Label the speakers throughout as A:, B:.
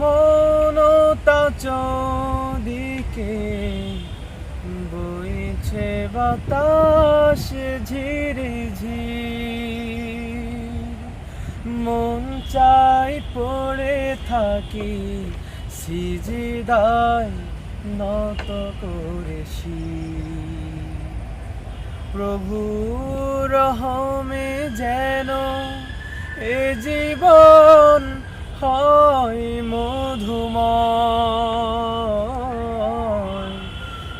A: মনতা চদিকে বইছে বাতাস ঝিরি মন চাই পড়ে থাকি, সিজিদায় নত করে শির। প্রভু রহমে যেন এ জীবন হয় মধুময়।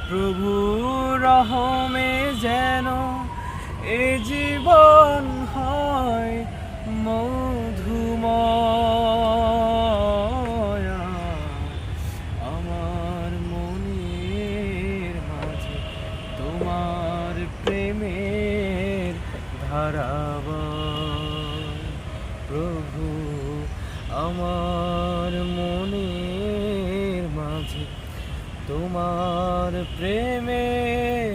A: প্রভু রহমে যেন এ জীবন হয় মধুময়। আমার মনের মাঝে তোমার প্রেমের ধারাব প্রভু আমার মনের মাঝে তোমার প্রেমের